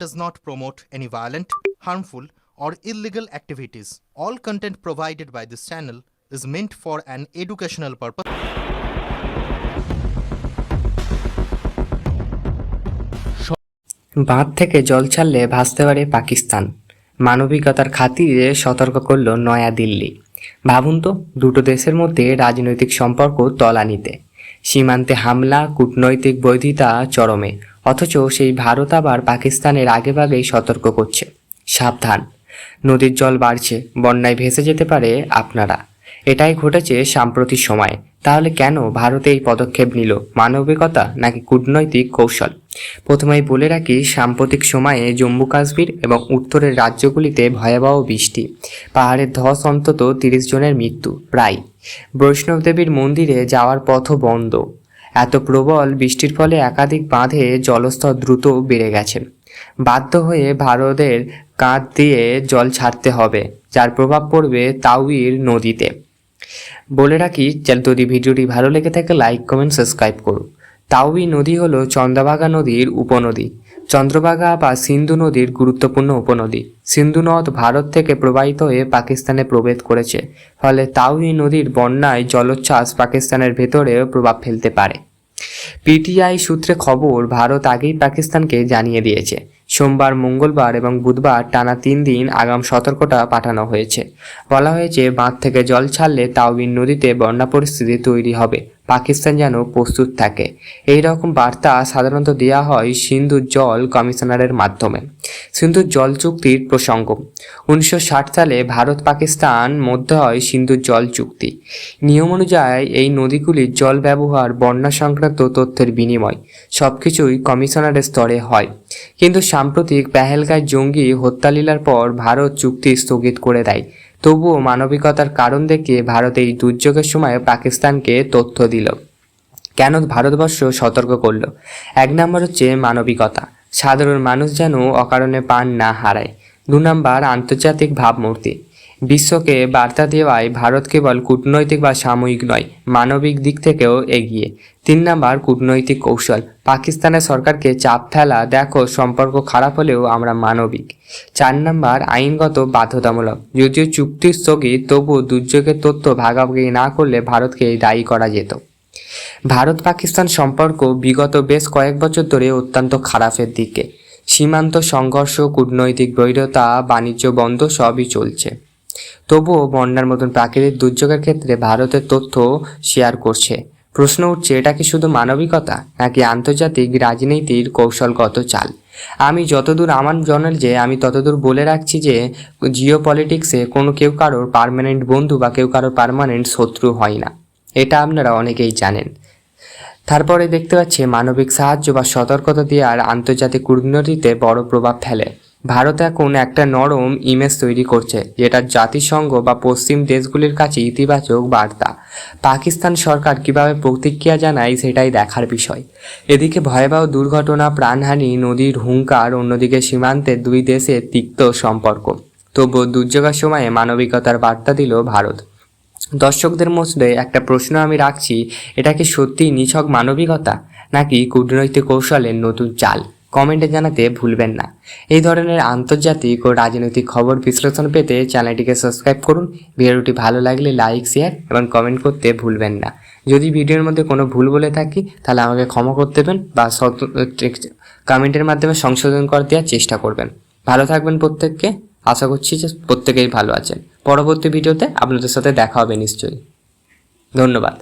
does not promote any violent, harmful, or illegal activities. All content provided by this channel is meant for an educational purpose. বাঁধ থেকে জল ছাড়লে ভাসতে পারে পাকিস্তান মানবিকতার খাতিরে সতর্ক করল নয়াদিল্লি ভাবুন তো দুটো দেশের মধ্যে রাজনৈতিক সম্পর্ক তলানিতে সীমান্তে হামলা কূটনৈতিক বৈধিতা চরমে অথচ সেই ভারত আবার পাকিস্তানের আগেভাগেই সতর্ক করছে। সাবধান। নদীর জল বাড়ছে, বন্যায় ভেসে যেতে পারে আপনারা। এটাই ঘটেছে সাম্প্রতিক সময়ে। তাহলে কেন ভারত এই পদক্ষেপ নিল? মানবিকতা নাকি কূটনৈতিক কৌশল? প্রথমেই বলে রাখি, সাম্প্রতিক সময়ে জম্মু কাশ্মীর এবং উত্তরের রাজ্যগুলিতে ভয়াবহ বৃষ্টি। পাহাড়ের ধস অন্তত তিরিশ জনের মৃত্যু, প্রায়। বৈষ্ণব দেবীর মন্দিরে যাওয়ার পথও বন্ধ। এত প্রবল বৃষ্টির ফলে একাধিক বাঁধে জলস্তর দ্রুত বেড়ে গেছে। বাধ্য হয়ে ভারতের কাঁধ দিয়ে জল ছাড়তে হবে, যার প্রভাব পড়বে তাউইর নদীতে। বলে রাখি যদি ভিডিওটি ভালো লেগে থাকে, লাইক, কমেন্ট, সাবস্ক্রাইব করুন। তাউই নদী হল চন্দ্রভাগা নদীর উপনদী। চন্দ্রভাগা বা সিন্ধু নদীর গুরুত্বপূর্ণ উপনদী। সিন্ধু নদ ভারত থেকে প্রবাহিত হয়ে পাকিস্তানে প্রবেশ করেছে, ফলে তাউই নদীর বন্যায় জলোচ্ছ্বাস পাকিস্তানের ভেতরেও প্রভাব ফেলতে পারে। পিটিআই সূত্রে খবর, ভারত আগেই পাকিস্তানকে জানিয়ে দিয়েছে। সোমবার, মঙ্গলবার এবং বুধবার টানা তিন দিন আগাম সতর্কতা পাঠানো হয়েছে। বলা হয়েছে, বাঁধ থেকে জল ছাড়লে তাওবিন নদীতে বন্যা পরিস্থিতি তৈরি হবে। পাকিস্তান যেন প্রস্তুত থাকে। এই রকম বার্তা সাধারণত দেওয়া হয় সিন্ধু জল কমিশনারের মাধ্যমে। সিন্ধু জল চুক্তির প্রসঙ্গ। উনিশশো ষাট সালে ভারত পাকিস্তান মধ্যে হয় সিন্ধু জল চুক্তি। নিয়ম অনুযায়ী এই নদীগুলির জল ব্যবহার, বন্যা সংক্রান্ত তথ্যের বিনিময় সবকিছুই কমিশনারের স্তরে হয়। কিন্তু সাম্প্রতিক পেহেলগাঁয় জঙ্গি হত্যালীলার পর ভারত চুক্তি স্থগিত করে দেয়। তবুও মানবিকতার কারণ দেখিয়ে ভারত এই দুর্যোগের সময় পাকিস্তানকে তথ্য দিল। কেন ভারতবর্ষ সতর্ক করল? এক নম্বর হচ্ছে মানবিকতা। সাধারণ মানুষ যেন অকারণে পান না হারায়। দু নম্বর আন্তর্জাতিক ভাবমূর্তি। বিশ্বকে বার্তা দেওয়ায় ভারত কেবল কূটনৈতিক বা সাময়িক নয়, মানবিক দিক থেকেও এগিয়ে। তিন নম্বর কূটনৈতিক কৌশল, পাকিস্তানের সরকারকে চাপ ফেলা, দেখো সম্পর্ক খারাপ হলেও আমরা মানবিক। চার নম্বর আইনগত বাধ্যতামূলক, যদিও চুক্তি স্থগিত তবুও দুর্যোগের তথ্য ভাগাভাগি না করলে ভারতকে দায়ী করা যেত। ভারত পাকিস্তান সম্পর্ক বিগত বেশ কয়েক বছর ধরে অত্যন্ত খারাপের দিকে। সীমান্ত সংঘর্ষ, কূটনৈতিক বৈরতা বাণিজ্য বন্ধ, সবই চলছে। তবুও বন্যার মতন প্রাকৃতিক দুর্যোগের ক্ষেত্রে ভারতের তথ্য শেয়ার করছে। প্রশ্ন উঠছে, এটা কি শুধু মানবিকতা, নাকি আন্তর্জাতিক রাজনীতির কৌশলগত চাল? আমি যতদূর আমার জনের যে, আমি ততদূর বলে রাখছি যে জিও পলিটিক্সে কোনো কেউ কারোর পার্মানেন্ট বন্ধু বা কেউ কারোর পারমানেন্ট শত্রু হয় না। এটা আপনারা অনেকেই জানেন। তারপরে দেখতে পাচ্ছি, মানবিক সাহায্য বা সতর্কতা দেওয়ার আন্তর্জাতিক কূটনীতিতে বড় প্রভাব ফেলে। ভারত এখন একটা নরম ইমেজ তৈরি করছে, যেটা জাতিসংঘ বা পশ্চিম দেশগুলির কাছে ইতিবাচক বার্তা। পাকিস্তান সরকার কীভাবে প্রতিক্রিয়া জানায় সেটাই দেখার বিষয়। এদিকে ভয়াবহ দুর্ঘটনা, প্রাণহানি, নদীর হুঙ্কার, অন্যদিকে সীমান্তে দুই দেশের তিক্ত সম্পর্ক। তবুও দুর্যোগের সময়ে মানবিকতার বার্তা দিল ভারত। দর্শকদের মধ্যে একটা প্রশ্ন আমি রাখছি, এটা কি সত্যি নিছক মানবিকতা, নাকি কূটনৈতিক কৌশলের নতুন চাল? কমেন্টে জানাতে ভুলবেন না। এই ধরনের আন্তর্জাতিক ও রাজনৈতিক খবর বিশ্লেষণ পেতে চ্যানেলটিকে সাবস্ক্রাইব করুন। ভিডিওটি ভালো লাগলে লাইক, শেয়ার এবং কমেন্ট করতে ভুলবেন না। যদি ভিডিওর মধ্যে কোনো ভুল বলে থাকি, তাহলে আমাকে ক্ষমা করতে দেবেন বা কমেন্টের মাধ্যমে সংশোধন করে দেওয়ার চেষ্টা করবেন। ভালো থাকবেন প্রত্যেককে। আশা করছি যে প্রত্যেকেই ভালো আছেন। পরবর্তী ভিডিওতে আপনাদের সাথে দেখা হবে নিশ্চয়ই। ধন্যবাদ।